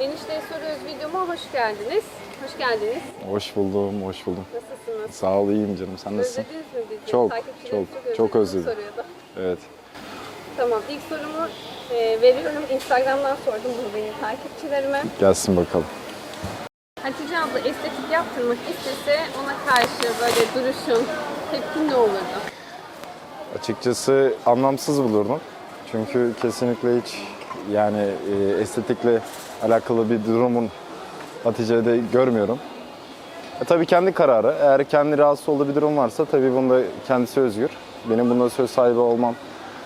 Enişte soruyoruz videoma hoş geldiniz. Hoş geldiniz. Hoş buldum, hoş buldum. Nasılsınız? Sağ ol, iyiyim canım. Sen nasılsın? Özlediniz mi bizi? Çok, çok, çok özledim. soruyordu. Evet. Tamam ilk sorumu e, veriyorum. Instagram'dan sordum bunu benim takipçilerime. Gelsin bakalım. Hatice abla estetik yaptırmak istese ona karşı böyle duruşun, tepkin ne olurdu? Açıkçası anlamsız bulurdum. Çünkü kesinlikle hiç yani e, estetikle alakalı bir durumun Hatice'de görmüyorum. E, tabii kendi kararı. Eğer kendi rahatsız olduğu bir durum varsa tabii bunda kendisi özgür. Benim bunda söz sahibi olmam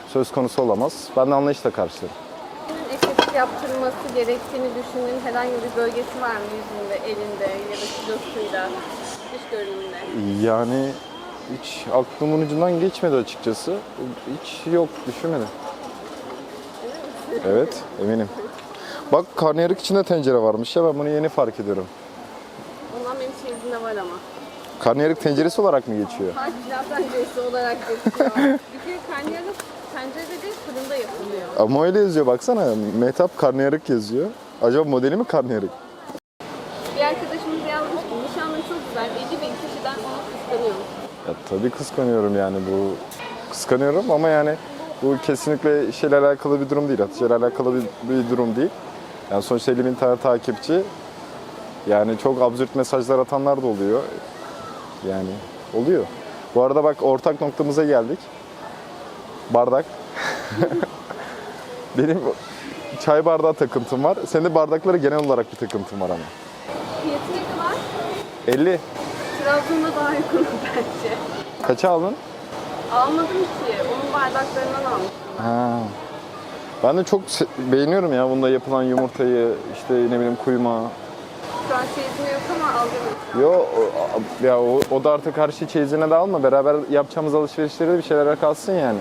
söz konusu olamaz. Ben de anlayışla. Senin estetik yaptırması gerektiğini düşündüğün herhangi bir bölgesi var mı yüzünde, elinde ya da kilosuyla, dış görünümünde? Yani hiç aklımın ucundan geçmedi açıkçası. Hiç yok, düşünmedim. Evet, eminim. Bak karnıyarık içinde tencere varmış ya ben bunu yeni fark ediyorum. Ondan benim çeyizimde var ama. Karnıyarık tenceresi olarak mı geçiyor? Harç pilav tenceresi olarak geçiyor. bir kere karnıyarık tencerede değil fırında yapılıyor. Ama öyle yazıyor baksana. Mehtap karnıyarık yazıyor. Acaba modeli mi karnıyarık? Bir arkadaşımız yazmış ki nişanlı çok güzel 50 bin kişiden onu kıskanıyormuş. Ya tabii kıskanıyorum yani bu. Kıskanıyorum ama yani bu kesinlikle şeyle alakalı bir durum değil. Hatice'yle alakalı bir, bir durum değil. Yani sonuçta 50 bin tane takipçi. Yani çok absürt mesajlar atanlar da oluyor. Yani oluyor. Bu arada bak ortak noktamıza geldik. Bardak. Benim çay bardağı takıntım var. Senin de bardaklara genel olarak bir takıntın var ama. Fiyatı ne kadar? 50. Trabzon'da daha uygun bence. Kaça aldın? Almadım ki. Onun bardaklarından almıştım. Ha. Ben de çok beğeniyorum ya bunda yapılan yumurtayı, işte ne bileyim kuyma. Çeyizim yok ama aldım. Yo o, ya o, o da artık her şey çeyizine de alma. Beraber yapacağımız alışverişlere de bir şeyler kalsın yani.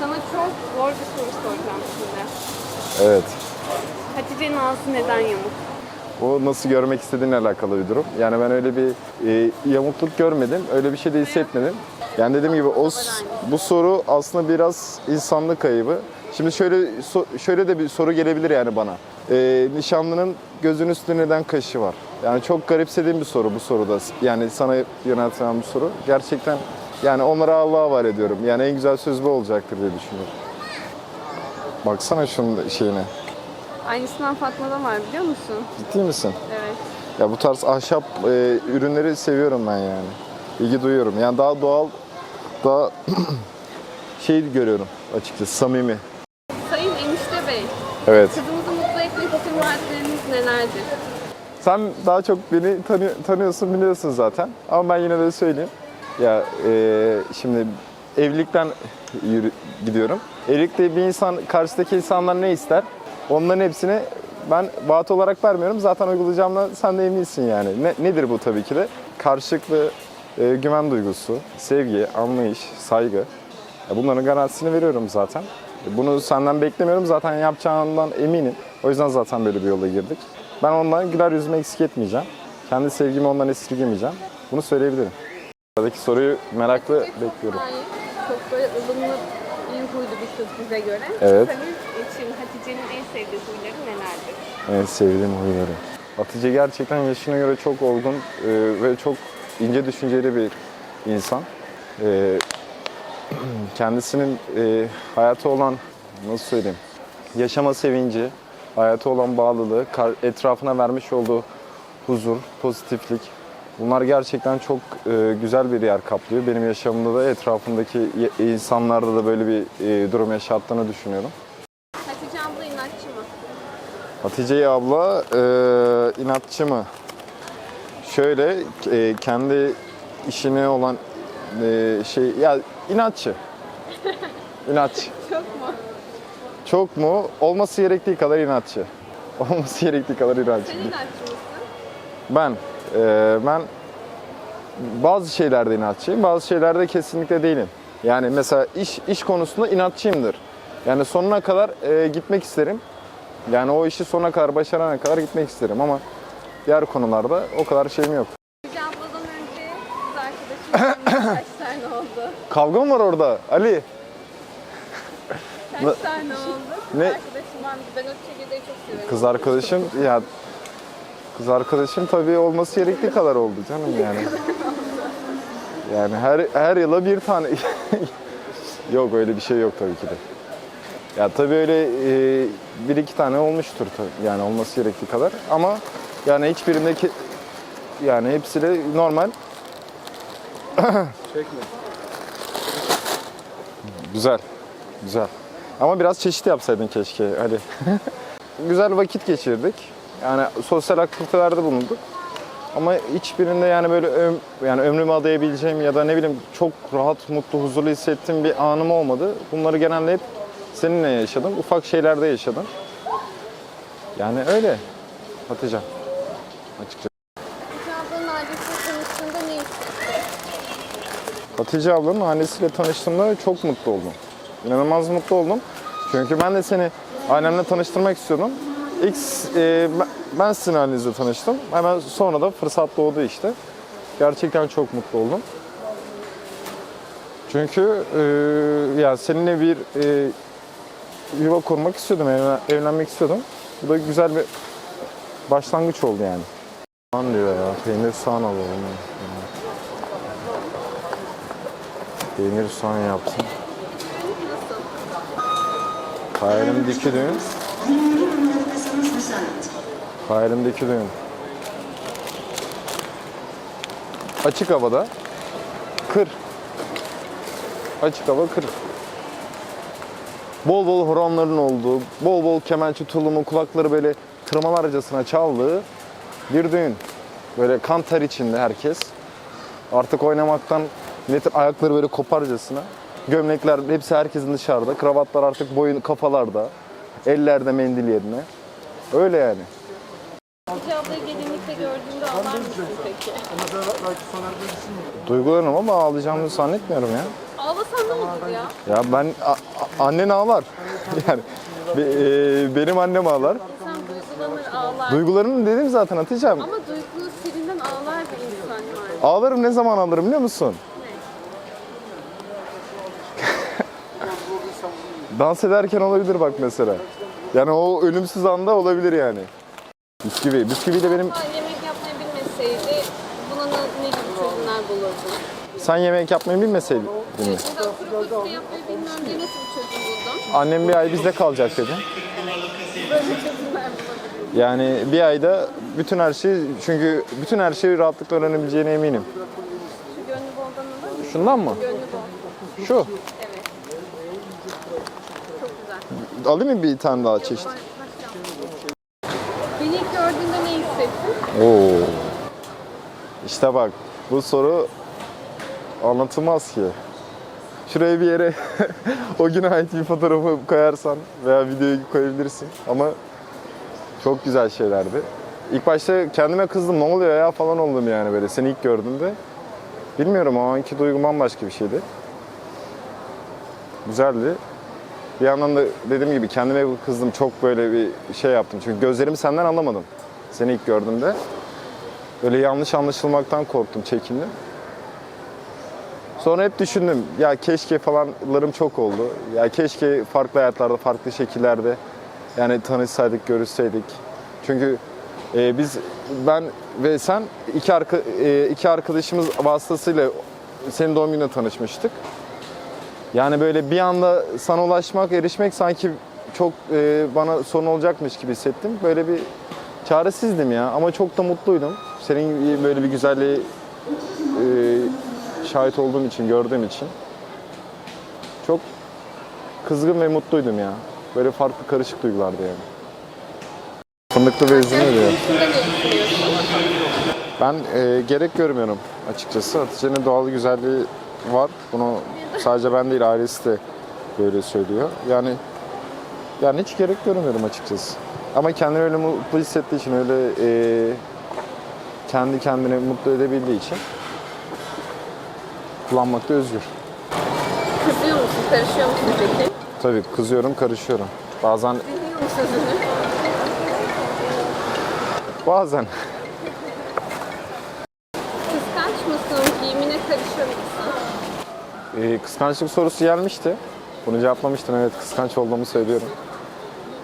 Sana çok zor bir soru soracağım şimdi. Evet. Hatice'nin ağzı neden yamuk? O nasıl görmek istediğinle alakalı bir durum. Yani ben öyle bir e, yamukluk görmedim. Öyle bir şey de hissetmedim. Yani dediğim gibi o bu soru aslında biraz insanlık kaybı. Şimdi şöyle so- şöyle de bir soru gelebilir yani bana. E, nişanlının gözün üstünde neden kaşı var? Yani çok garipsediğim bir soru bu soruda. Yani sana yöneltilen bir soru. Gerçekten yani onlara Allah'a havale ediyorum. Yani en güzel söz bu olacaktır diye düşünüyorum. Baksana şunun şeyine. Aynısından Fatma'da var biliyor musun? Ciddi misin? Evet. Ya bu tarz ahşap e, ürünleri seviyorum ben yani. İlgi duyuyorum. Yani daha doğal, daha şey görüyorum açıkçası, samimi. Evet. kızımızı mutlu etmek için vaatleriniz nelerdir? Sen daha çok beni tanı- tanıyorsun, biliyorsun zaten. Ama ben yine de söyleyeyim. Ya e, şimdi evlilikten yürü, gidiyorum. Evlilikte bir insan, karşıdaki insanlar ne ister? Onların hepsini ben vaat olarak vermiyorum. Zaten uygulayacağımdan sen de eminsin yani. Ne, nedir bu tabii ki de? Karşılıklı e, güven duygusu, sevgi, anlayış, saygı. Bunların garantisini veriyorum zaten. Bunu senden beklemiyorum. Zaten yapacağından eminim. O yüzden zaten böyle bir yola girdik. Ben ondan güler yüzümü eksik etmeyeceğim. Kendi sevgimi ondan esirgemeyeceğim. Bunu söyleyebilirim. Buradaki soruyu meraklı bekliyorum. Çok böyle ılımlı, iyi huylu bir kız bize göre. Evet. Senin için Hatice'nin en sevdiği huyları nelerdir? En sevdiğim huyları. Hatice gerçekten yaşına göre çok olgun e, ve çok ince düşünceli bir insan. Kendisinin e, hayatı olan, nasıl söyleyeyim, yaşama sevinci, hayatı olan bağlılığı, etrafına vermiş olduğu huzur, pozitiflik. Bunlar gerçekten çok e, güzel bir yer kaplıyor. Benim yaşamımda da etrafındaki ye- insanlarda da böyle bir e, durum yaşattığını düşünüyorum. Hatice abla inatçı mı? Hatice abla e, inatçı mı? Şöyle e, kendi işine olan e, şey ya inatçı. İnatçı. Çok mu? Çok mu? Olması gerektiği kadar inatçı. Olması gerektiği kadar inatçı. Sen inatçı mısın? Ben e, ben bazı şeylerde inatçıyım, bazı şeylerde kesinlikle değilim. Yani mesela iş iş konusunda inatçıyımdır. Yani sonuna kadar e, gitmek isterim. Yani o işi sonuna kadar başarana kadar gitmek isterim ama diğer konularda o kadar şeyim yok. Hatice abladan önce kız arkadaşım kaç tane oldu? Kavga mı var orada Ali? Kaç tane oldu? Kız Ne? arkadaşım var? Ben o çekirdeği çok seviyorum. Kız arkadaşım ya kız arkadaşım tabii olması gerektiği kadar oldu canım yani. Yani her her yıla bir tane yok öyle bir şey yok tabii ki de. Ya tabii öyle e, bir iki tane olmuştur tabii. Yani olması gerektiği kadar ama yani hiçbirindeki yani hepsi de normal. Çekme. Güzel. Güzel. Ama biraz çeşit yapsaydın keşke. Hadi. Güzel vakit geçirdik. Yani sosyal aktivitelerde bulunduk. Ama hiçbirinde yani böyle öm, yani ömrümü adayabileceğim ya da ne bileyim çok rahat, mutlu, huzurlu hissettiğim bir anım olmadı. Bunları genelde hep seninle yaşadım. Ufak şeylerde yaşadım. Yani öyle Hatice. Açıkçası. Hatice ablanın ailesiyle tanıştığında ne hissettin? Hatice ablanın annesiyle tanıştığımda çok mutlu oldum. İnanılmaz mutlu oldum. Çünkü ben de seni ailemle tanıştırmak istiyordum. İlk e, ben- sizin ailenizle tanıştım. Hemen sonra da fırsat doğdu işte. Gerçekten çok mutlu oldum. Çünkü e, ya seninle bir e, yuva kurmak istiyordum, evlen- evlenmek istiyordum. Bu da güzel bir başlangıç oldu yani. Soğan diyor ya, peynir soğan alalım. Peynir soğan yapsın. Hayalimdeki düğün. Hayalimdeki düğün. Açık havada. Kır. Açık hava kır. Bol bol horonların olduğu, bol bol kemençe tulumu, kulakları böyle tırmalarcasına çaldığı bir düğün. Böyle kan ter içinde herkes. Artık oynamaktan milletin ayakları böyle koparcasına. Gömlekler hepsi herkesin dışarıda. Kravatlar artık boyun kafalarda. Ellerde mendil yerine. Öyle yani. Hatice ablayı gelinlikle gördüğünde ağlar mısın peki? Duygulanırım ama ağlayacağımı zannetmiyorum ya. Ağlasan ne olur ya? Ya ben a- a- annen ağlar. yani be- e, benim annem ağlar. İnsan duygulanır, ağlar. Duygularını dedim zaten Hatice'm. Ama duygu silinden ağlar bir insan var. Ağlarım ne zaman ağlarım biliyor musun? Dans ederken olabilir bak mesela. Yani o ölümsüz anda olabilir yani. Bisküvi. Bisküvi de benim... Ha, yemek yapmayı bilmeseydi buna ne, gibi çözümler bulurdun? Sen yemek yapmayı bilmeseydin. mi? Oturup fasulye yapmayı bilmiyorum diye nasıl bir çözüm buldun? Annem bir ay bizde kalacak dedi. Böyle çözümler. Yani bir ayda bütün her şey çünkü bütün her şeyi rahatlıkla öğrenebileceğine eminim. Şu gönlü boldan alır mısın? Şundan mı? Gönlü bol. Şu. Evet. Çok güzel. Alayım mı bir tane daha çeşit? Beni ilk gördüğünde ne hissettin? Oo. İşte bak bu soru anlatılmaz ki. Şuraya bir yere o güne ait bir fotoğrafı koyarsan veya videoyu koyabilirsin ama çok güzel şeylerdi. İlk başta kendime kızdım ne oluyor ya falan oldum yani böyle seni ilk gördüğümde. Bilmiyorum o anki duygum bambaşka bir şeydi. Güzeldi. Bir yandan da dediğim gibi kendime kızdım çok böyle bir şey yaptım. Çünkü gözlerimi senden anlamadım. Seni ilk gördüğümde. Böyle yanlış anlaşılmaktan korktum, çekindim. Sonra hep düşündüm. Ya keşke falanlarım çok oldu. Ya keşke farklı hayatlarda, farklı şekillerde yani tanışsaydık, görüşseydik. Çünkü e, biz ben ve sen iki arka, e, iki arkadaşımız vasıtasıyla senin doğum gününe tanışmıştık. Yani böyle bir anda sana ulaşmak, erişmek sanki çok e, bana sorun olacakmış gibi hissettim. Böyle bir çaresizdim ya ama çok da mutluydum. Senin böyle bir güzelliğe e, şahit olduğum için, gördüğüm için. Çok kızgın ve mutluydum ya. Böyle farklı karışık duygulardı yani. Fındıklı ve üzümlü diyor. Ben e, gerek görmüyorum açıkçası. Hatice'nin doğal güzelliği var. Bunu sadece ben değil ailesi de böyle söylüyor. Yani yani hiç gerek görmüyorum açıkçası. Ama kendini öyle mutlu hissettiği için öyle e, kendi kendini mutlu edebildiği için kullanmakta özgür. Kızıyor musun? Karışıyor musun peki? Tabii kızıyorum, karışıyorum. Bazen Dinliyor musun sözünü? bazen Kıskanç mısın? Giyimine karışır mısın? E, kıskançlık sorusu gelmişti. Bunu cevaplamıştım evet kıskanç olduğumu söylüyorum.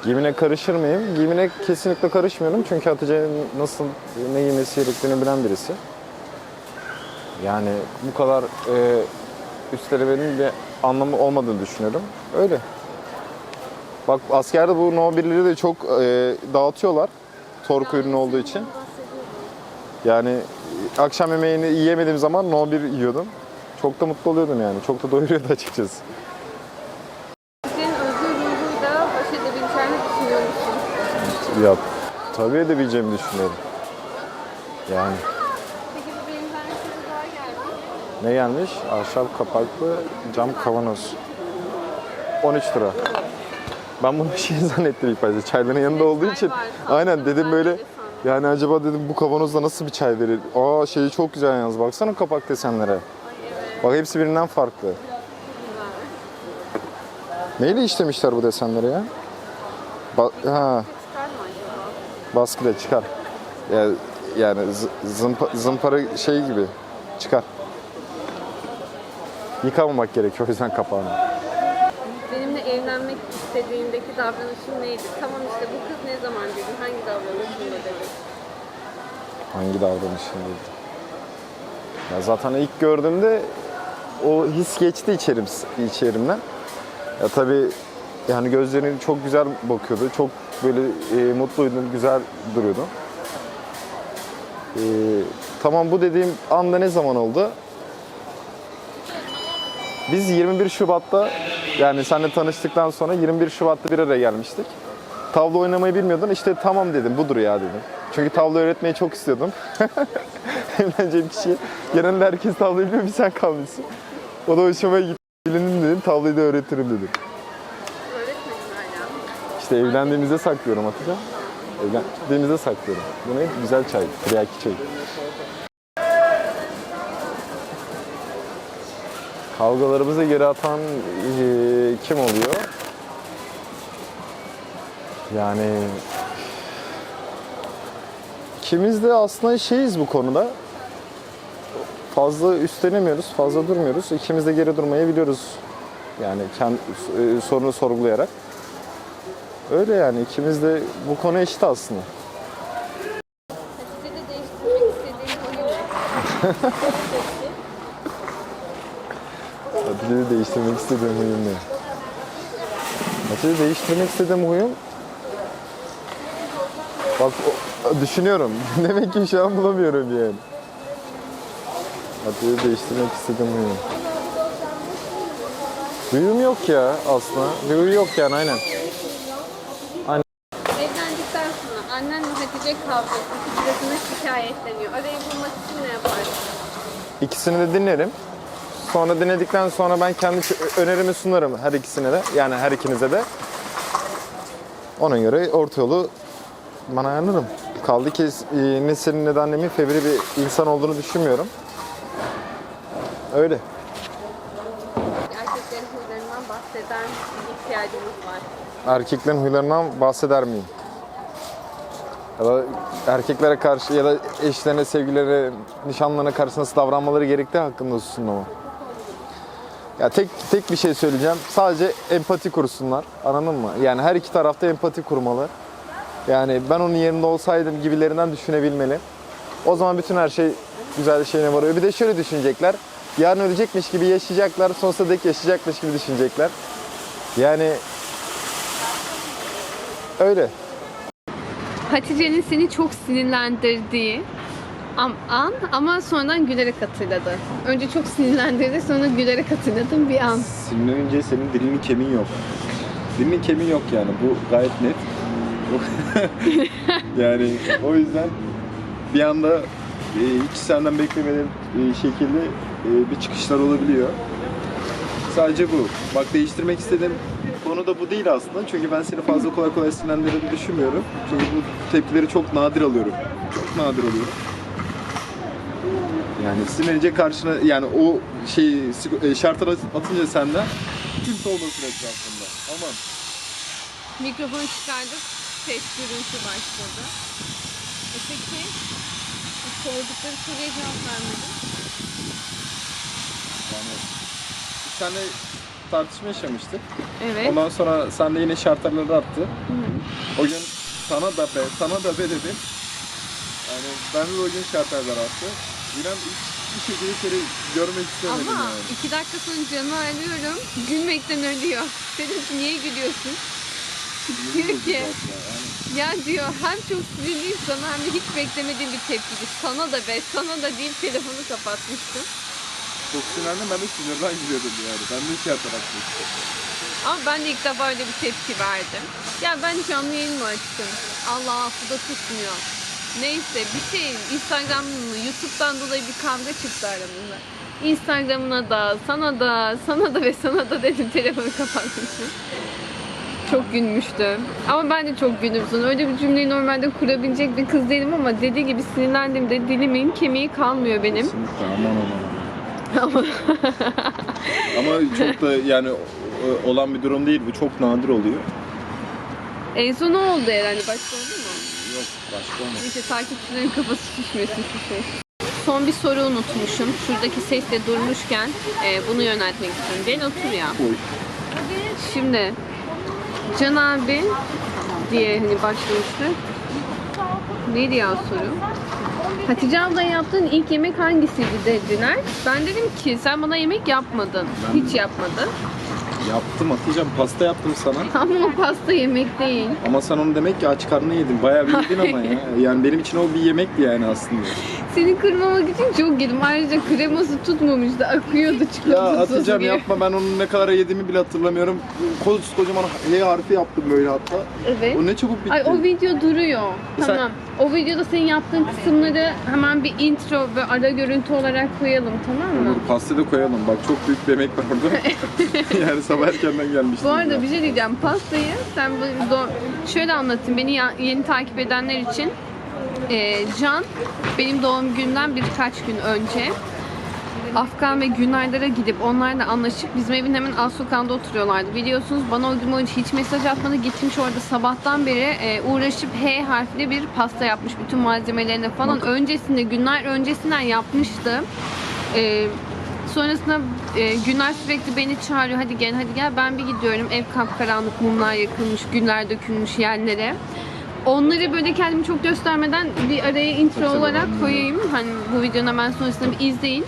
Giyimine karışır mıyım? Giyimine kesinlikle karışmıyorum. Çünkü Hatice'nin nasıl ne giymesi gerektiğini bilen birisi. Yani bu kadar e, üstelemenin bir anlamı olmadığını düşünüyorum. Öyle. Bak askerde bu No 1'leri de çok e, dağıtıyorlar. Tork ürünü olduğu için. Yani e, akşam yemeğini yiyemediğim zaman No 1 yiyordum. Çok da mutlu oluyordum yani. Çok da doyuruyordu açıkçası. Senin özgür ruhuyla baş edebileceğini düşünüyor musun? Ya tabii edebileceğimi düşünüyorum. Yani Peki bu benim tanesi daha geldi. ne gelmiş? Ahşap kapaklı cam kavanoz. 13 lira. Ben bunu şey zannettim ilk başta. Çayların yanında olduğu için. Aynen dedim böyle. Yani acaba dedim bu kavanozda nasıl bir çay verir? Aa şeyi çok güzel yalnız. Baksana kapak desenlere. Bak hepsi birinden farklı. Neyle işlemişler bu desenleri ya? Ba- ha, baskıyla çıkar. Ya, yani z- zımpa- zımpara şey gibi çıkar. Yıkamamak gerekiyor o yüzden kapağını. Benimle evlenmek istediğindeki davranışın neydi? Tamam işte bu kız ne zaman dedin? Hangi davranışında dedin? Hangi davranışındaydı? Ya zaten ilk gördüğümde o his geçti içerim, içerimden. Ya tabii yani gözlerin çok güzel bakıyordu. Çok böyle e, mutluydun, güzel duruyordu. E, tamam bu dediğim anda ne zaman oldu? Biz 21 Şubat'ta yani seninle tanıştıktan sonra 21 Şubat'ta bir araya gelmiştik. Tavla oynamayı bilmiyordun. İşte tamam dedim budur ya dedim. Çünkü tavla öğretmeyi çok istiyordum. Evleneceğim kişi. Genelde herkes tavlayı biliyor bir sen kalmışsın. O da hoşuma gitti. Bilinim dedim tavlayı da öğretirim dedim. Öğretmediler ya. İşte evlendiğimizde saklıyorum Hatice. Evlendiğimizde saklıyorum. Bu ne? Güzel çay. Tiryaki çay. Kavgalarımızı geri atan eee, kim oluyor? Yani ikimiz de aslında şeyiz bu konuda. Fazla üstlenemiyoruz, fazla durmuyoruz. İkimiz de geri durmayı biliyoruz. Yani kendi e, sorunu sorgulayarak. Öyle yani ikimiz de bu konu eşit aslında. Hatice de değiştirmek istediğim huyum ne? Hatice'yi değiştirmek istediğim huyum... Bak düşünüyorum. Demek ki şu an bulamıyorum yani. Hatice'yi değiştirmek istediğim huyum. Huyum yok ya aslında. Bir huyu yok yani aynen. Evlendikten sonra annenle Hatice kavga etti. Birbirine şikayetleniyor. Arayı bulmak için ne yaparsın? İkisini de dinlerim. Sonra dinledikten sonra ben kendi ç- önerimi sunarım her ikisine de. Yani her ikinize de. Ona göre orta yolu bana ayarlarım. Kaldı ki e, ne senin ne de annemin fevri bir insan olduğunu düşünmüyorum. Öyle. Erkeklerin huylarından bahseden bir ihtiyacımız var. Erkeklerin huylarından bahseder miyim? Ya da erkeklere karşı ya da eşlerine, sevgilere, nişanlarına karşı nasıl davranmaları gerektiği hakkında hususunda mı? Ya tek tek bir şey söyleyeceğim. Sadece empati kursunlar. Anladın mı? Yani her iki tarafta empati kurmalı. Yani ben onun yerinde olsaydım gibilerinden düşünebilmeli. O zaman bütün her şey güzel şeyine varıyor. Bir de şöyle düşünecekler. Yarın ölecekmiş gibi yaşayacaklar. Sonsuza dek yaşayacakmış gibi düşünecekler. Yani öyle. Hatice'nin seni çok sinirlendirdiği an ama sonradan gülerek hatırladı. Önce çok sinirlendirdi sonra gülerek hatırladım bir an. Sinirlenince senin dilinin kemiği yok. Dilinin kemiği yok yani bu gayet net. yani o yüzden bir anda e, hiç senden beklemediğim e, şekilde bir çıkışlar olabiliyor. Sadece bu. Bak değiştirmek istediğim konu da bu değil aslında. Çünkü ben seni fazla kolay kolay sinirlendirdiğini düşünmüyorum. Çünkü bu tepkileri çok nadir alıyorum. Çok nadir alıyorum. Yani sinirlenince karşına yani o şeyi e, şartlar atınca senden kimse olmasın etrafında. Aman. Mikrofonu çıkardık. Ses gürültü başladı. E peki bu sordukları soruya cevap vermedin. Bir tane tartışma yaşamıştık. Evet. Ondan sonra sen de yine şartları attı. O gün sana da be, sana da be dedim. Yani ben de o gün şartlar attı. İnan hiç bir şekilde seni görmek istemedim Ama yani. iki dakika sonra canı arıyorum. Gülmekten ölüyor. Dedim ki niye gülüyorsun? diyor ki ya diyor hem çok sinirliyim sana hem de hiç beklemediğim bir tepkiydi. Sana da be sana da deyip telefonu kapatmıştım. Çok sinirlendim ben de sinirden gülüyordum yani. Ben de şartlar atmıştım. Ama ben de ilk defa öyle bir tepki verdim. Ya ben canlı yayın mı açtım? Allah bu da tutmuyor. Neyse bir şey Instagram'ın YouTube'dan dolayı bir kavga çıktı aramızda. Instagram'ına da sana da sana da ve sana da dedim telefonu kapatmışım. Çok gülmüştüm. Ama ben de çok güldüm sonra. Öyle bir cümleyi normalde kurabilecek bir kız değilim ama dediği gibi sinirlendiğimde dilimin kemiği kalmıyor benim. Kesinlikle aman aman. Ama Ama çok da yani o- olan bir durum değil bu. Çok nadir oluyor. en son ne oldu herhalde? Başka oldu mu? Yok başka olmaz. Neyse takipçilerin kafası şişmesin şu şey. Son bir soru unutmuşum. Şuradaki sesle durmuşken e, bunu yöneltmek istiyorum. Gel otur ya. Oy. Şimdi Can abi diye hani başlamıştı. Neydi ya soru? Hatice abla yaptığın ilk yemek hangisiydi dediler. Ben dedim ki sen bana yemek yapmadın. Ben- Hiç yapmadın. Yaptım atacağım. Pasta yaptım sana. Ama o pasta yemek değil. Ama sen onu demek ki aç karnına yedin. Bayağı bir yedin ama ya. Yani benim için o bir yemekti yani aslında. Seni kırmamak için çok yedim. Ayrıca kreması tutmamıştı. Akıyordu Ya çikolata sosu atacağım gibi. yapma ben onun ne kadar yediğimi bile hatırlamıyorum. Kocaman H harfi yaptım böyle hatta. Evet. O ne çabuk bitti. Ay o video duruyor. Sen- Tamam. O videoda senin yaptığın kısımları hemen bir intro ve ara görüntü olarak koyalım tamam mı? Pasta da koyalım. Bak çok büyük bir emek var orada. yani sabah erkenden gelmiştim. Bu arada bir şey diyeceğim. Pastayı sen bu do- şöyle anlatayım beni ya- yeni takip edenler için. Ee, Can benim doğum günümden birkaç gün önce Afgan ve Günaylara gidip onlarla anlaşıp bizim evin hemen alt sokağında oturuyorlardı. Biliyorsunuz bana o gün boyunca hiç mesaj atmadı. Gitmiş orada sabahtan beri e, uğraşıp H harfli bir pasta yapmış bütün malzemelerini falan. Öncesinde günler öncesinden yapmıştı. E, sonrasında e, Günler sürekli beni çağırıyor. Hadi gel hadi gel. Ben bir gidiyorum. Ev kapkaranlık, mumlar yakılmış, güller dökülmüş yerlere. Onları böyle kendimi çok göstermeden bir araya intro olarak koyayım. Hani bu videonun hemen sonrasında bir izleyin.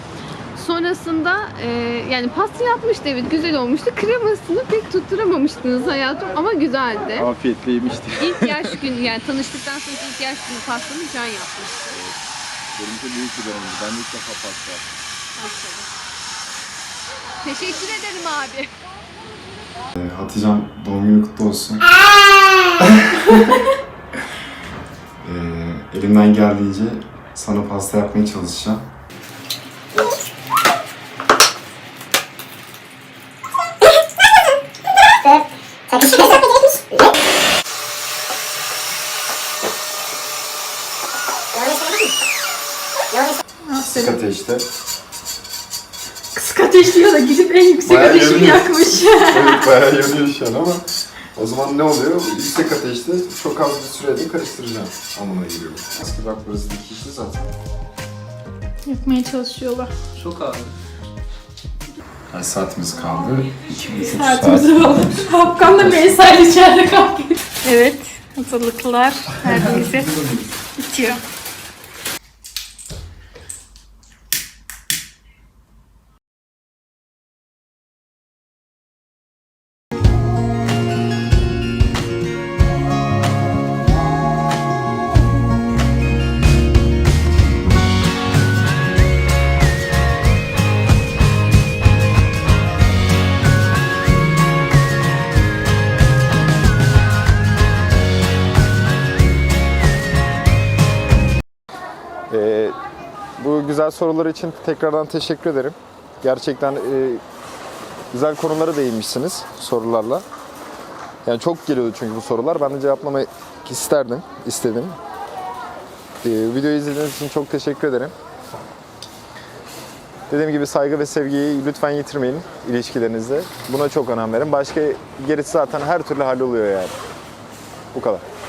Sonrasında e, yani pasta yapmıştı evet güzel olmuştu. Kremasını pek tutturamamıştınız hayatım ama güzeldi. Afiyetle yemiştim. İlk yaş günü yani tanıştıktan sonra ilk yaş günü pastamı Can yapmıştı. Benimki büyük bir dönemdi. Ben de ilk defa pasta yaptım. Teşekkür ederim abi. Hatice'm doğum günü kutlu olsun. Ee, elimden geldiğince sana pasta yapmaya çalışacağım. Kısık ateşte. Kısık ateşliyor da gidip en yüksek Bayağı ateşini yanıyor. yakmış. Evet bayağı yanıyor şu an ama o zaman ne oluyor? Yüksek ateşte çok az bir sürede karıştıracağım hamuruna giriyorum. Eski bak burası dikişli zaten. Yakmaya çalışıyorlar. Çok ağır. Kaç saatimiz kaldı? 2,5 Saatimiz saat. oldu. Hapkan da Meysel içeride ediyor. Evet, hazırlıklar neredeyse bitiyor. Güzel sorular için tekrardan teşekkür ederim. Gerçekten e, güzel konulara değinmişsiniz sorularla. Yani çok geliyordu çünkü bu sorular. Ben de cevaplamayı isterdim, istedim. Ee, videoyu izlediğiniz için çok teşekkür ederim. Dediğim gibi saygı ve sevgiyi lütfen yitirmeyin ilişkilerinizde. Buna çok önem verin. Başka gerisi zaten her türlü halloluyor yani. Bu kadar.